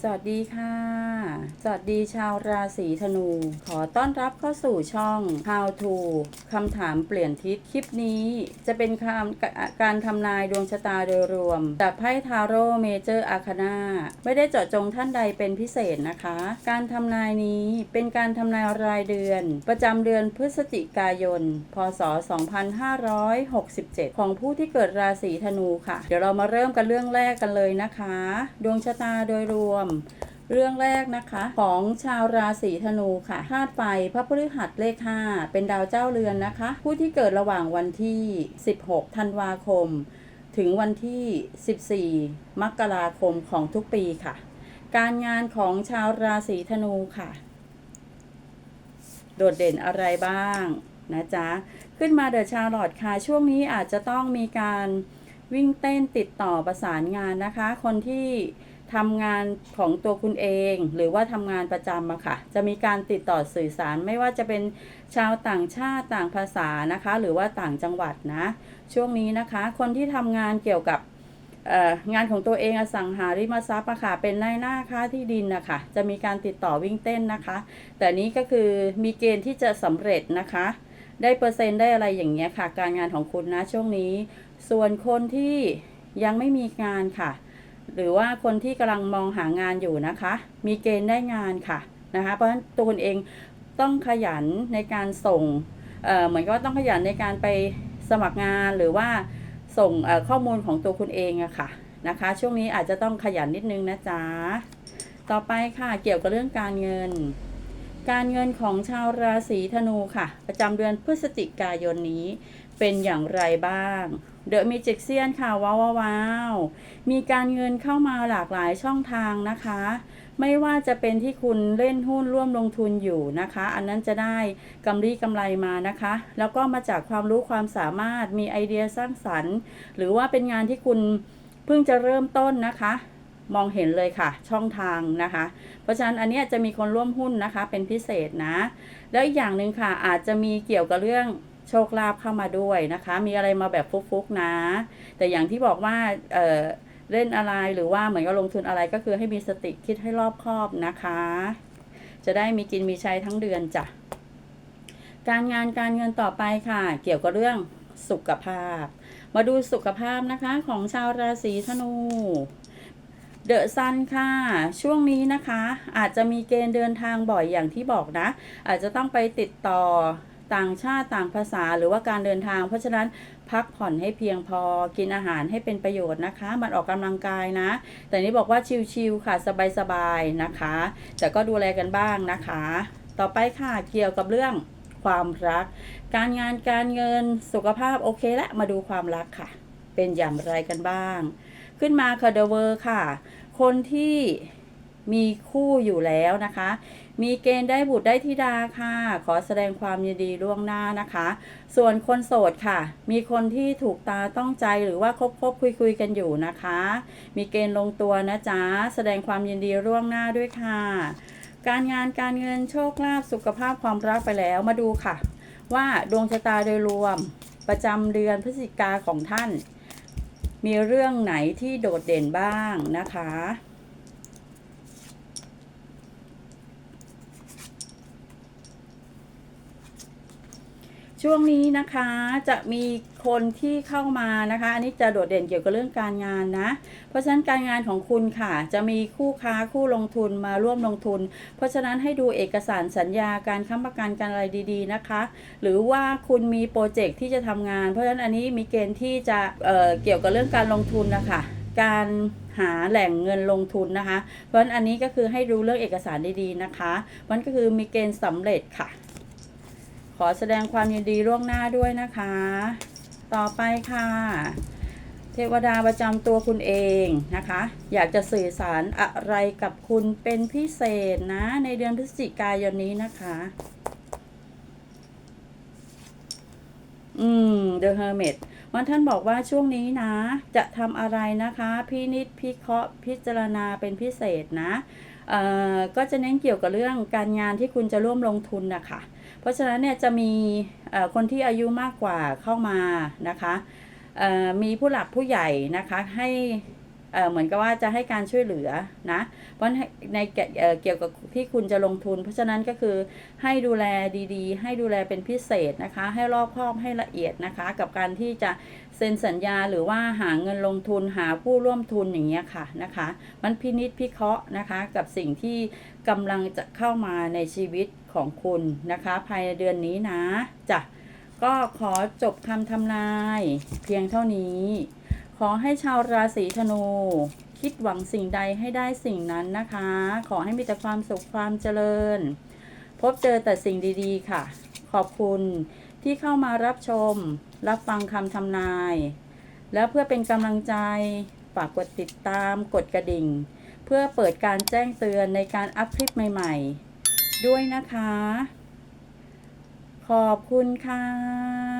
สวัสดีค่ะ สวัสดีชาวราศีธนู ขอต้อนรับเข้าสู่ช่อง How to คำถามเปลี่ยนทิศคลิปนี้จะเป็นคำการทำนายดวงชะตาโดยรวมจากไพ่ทาโร่เมเจอร์อาคานาไม่ได้เจาะจงท่านใดเป็นพิเศษนะคะ การทำนายนี้เป็นการทำนายรายเดือน ประจำเดือนพฤศจิกายน พศ 2567 ของผู้ที่เกิดราศีธนูค่ะ เดี๋ยวเรามาเริ่มกันเรื่องแรกกันเลยนะคะ ดวงชะตาโดยรวม เรื่องแรกนะคะ ของชาวราศีธนูค่ะธาตุไฟพระพฤหัสเลข 5 เป็นดาวเจ้าเรือนนะคะ ผู้ที่เกิดระหว่างวันที่ 16 ธันวาคม ถึงวันที่ 14 มกราคมของทุกปีค่ะ การงานของชาวราศีธนูค่ะ โดดเด่นอะไรบ้างนะจ๊ะ ขึ้นมาเดอะชาร์ลอตค่ะ ช่วงนี้อาจจะต้องมีการวิ่งเต้นติดต่อประสานงานนะคะ คนที่ ทำงานของตัวคุณเอง หรือว่าทำงานประจำอะค่ะ จะมีการติดต่อสื่อสารไม่ว่าจะเป็นชาวต่างชาติต่างภาษานะคะ หรือว่าต่างจังหวัดนะ ช่วงนี้นะคะ คนที่ทำงานเกี่ยวกับงานของตัวเองอสังหาริมทรัพย์อะค่ะเป็นนายหน้าค้าที่ดินนะคะจะมีการติดต่อวิ่งเต้นนะคะ แต่นี้ก็คือมีเกณฑ์ที่จะสำเร็จนะคะ ได้เปอร์เซ็นต์ได้อะไรอย่างเงี้ยค่ะ การงานของคุณนะช่วงนี้ ส่วนคนที่ยังไม่มีงานค่ะ หรือว่าคนที่กำลังมองหางานอยู่นะคะ มีเกณฑ์ได้งานค่ะนะคะ เพราะฉะนั้นตัวคุณเองต้องขยันในการส่งเเหมือนกับต้องขยันในการไปสมัครงานหรือว่าส่งข้อมูลของตัวคุณเองอะค่ะนะคะ ช่วงนี้อาจจะต้องขยันนิดนึงนะจ๊ะต่อไปค่ะเกี่ยวกับเรื่องการเงิน การเงินของชาวราศีธนูค่ะ ประจำเดือนพฤศจิกายนนี้เป็นอย่างไรบ้าง เดอะมิจิกเซียนค่ะว้าวว้าวมีการเงินเข้ามาหลากหลายช่องทางนะคะ ไม่ว่าจะเป็นที่คุณเล่นหุ้นร่วมลงทุนอยู่นะคะ อันนั้นจะได้กำไรกำไรมานะคะ แล้วก็มาจากความรู้ความสามารถมีไอเดียสร้างสรรค์ หรือว่าเป็นงานที่คุณเพิ่งจะเริ่มต้นนะคะ มองเห็นเลยค่ะ ช่องทางนะคะ เพราะฉะนั้นอันนี้จะมีคนร่วมหุ้นนะคะ เป็นพิเศษนะ แล้วอีกอย่างหนึ่งค่ะอาจจะมีเกี่ยวกับเรื่อง โชคลาภเข้ามาด้วยนะคะ มีอะไรมาแบบฟุกๆนะ แต่อย่างที่บอกว่าเออเล่นอะไรหรือว่าเหมือนกับลงทุนอะไรก็คือให้มีสติคิดให้รอบคอบนะคะ จะได้มีกินมีใช้ทั้งเดือนจ้ะการงานการเงินต่อไปค่ะ เกี่ยวกับเรื่องสุขภาพ มาดูสุขภาพนะคะของชาวราศีธนูเดอะซันค่ะ ช่วงนี้นะคะ อาจจะมีเกณฑ์เดินทางบ่อยอย่างที่บอกนะ อาจจะต้องไปติดต่อ ต่างชาติต่างภาษาหรือว่าการเดินทาง เพราะฉะนั้นพักผ่อนให้เพียงพอกินอาหารให้เป็นประโยชน์นะคะ มันออกกำลังกายนะ แต่นี้บอกว่าชิลๆค่ะสบายๆนะคะ แต่ก็ดูแลกันบ้างนะคะ ต่อไปค่ะเกี่ยวกับเรื่องความรัก การงานการเงินสุขภาพโอเคและมาดูความรักค่ะ เป็นอย่างไรกันบ้าง ขึ้นมาค่ะเดเวอร์ค่ะ คนที่ มีคู่อยู่แล้วนะคะ มีเกณฑ์ได้บุตรได้ธิดาค่ะ ขอแสดงความยินดีล่วงหน้านะคะ ส่วนคนโสดค่ะ มีคนที่ถูกตาต้องใจหรือว่าคบคบคุยคุยกันอยู่นะคะ มีเกณฑ์ลงตัวนะจ๊ะ แสดงความยินดีล่วงหน้าด้วยค่ะ การงานการเงินโชคลาภสุขภาพความรักไปแล้วมาดูค่ะ ว่าดวงชะตาโดยรวมประจำเดือนพฤศจิกาของท่าน มีเรื่องไหนที่โดดเด่นบ้างนะคะ ช่วงนี้นะคะจะมีคนที่เข้ามานะคะ อันนี้จะโดดเด่นเกี่ยวกับเรื่องการงานนะ เพราะฉะนั้นการงานของคุณค่ะ จะมีคู่ค้าคู่ลงทุนมาร่วมลงทุน เพราะฉะนั้นให้ดูเอกสารสัญญาการค้ำประกันการอะไรดี ๆนะคะ หรือว่าคุณมีโปรเจกต์ที่จะทำงาน เพราะฉะนั้นอันนี้มีเกณฑ์ที่จะเอ่อเกี่ยวกับเรื่องการลงทุนนะคะการหาแหล่งเงินลงทุนนะคะ เพราะฉะนั้นอันนี้ก็คือให้รู้เรื่องเอกสารดีๆนะคะมันก็คือมีเกณฑ์สำเร็จค่ะ ขอแสดงความยินดีล่วงหน้าด้วยนะคะ ต่อไปค่ะ เทวดาประจำตัวคุณเองนะคะ อยากจะสื่อสารอะไรกับคุณเป็นพิเศษนะ ในเดือนพฤศจิกายนนี้นะคะ อืม The Hermit วันท่านบอกว่าช่วงนี้นะ จะทำอะไรนะคะ พินิจพิเคราะห์พิจารณาเป็นพิเศษนะ ก็จะเน้นเกี่ยวกับเรื่องการงานที่คุณจะร่วมลงทุนนะคะเพราะฉะนั้นเนี่ยจะมีคนที่อายุมากกว่าเข้ามานะคะมีผู้หลักผู้ใหญ่นะคะให้ เเหมือนกับว่าจะให้การช่วยเหลือนะ เพราะในเกี่ยวเกี่ยวกับที่คุณจะลงทุน เพราะฉะนั้นก็คือให้ดูแลดีๆ ให้ดูแลเป็นพิเศษนะคะ ให้รอบคอบให้ละเอียดนะคะ กับการที่จะเซ็นสัญญาหรือว่าหาเงินลงทุนหาผู้ร่วมทุนอย่างเงี้ยค่ะนะคะ มันพินิจพิเคราะห์นะคะกับสิ่งที่กำลังจะเข้ามาในชีวิตของคุณนะคะ ภายในเดือนนี้นะจ้ะก็ขอจบคำทำนายเพียงเท่านี้ ขอให้ชาวราศีธนู คิดหวังสิ่งใดให้ได้สิ่งนั้นนะคะ ขอให้มีแต่ความสุขความเจริญ พบเจอแต่สิ่งดีๆค่ะ ขอบคุณที่เข้ามารับชม รับฟังคำทำนาย แล้วเพื่อเป็นกำลังใจฝากกดติดตามกดกระดิ่ง เพื่อเปิดการแจ้งเตือนในการอัพคลิปใหม่ๆ ด้วยนะคะ ขอบคุณค่ะ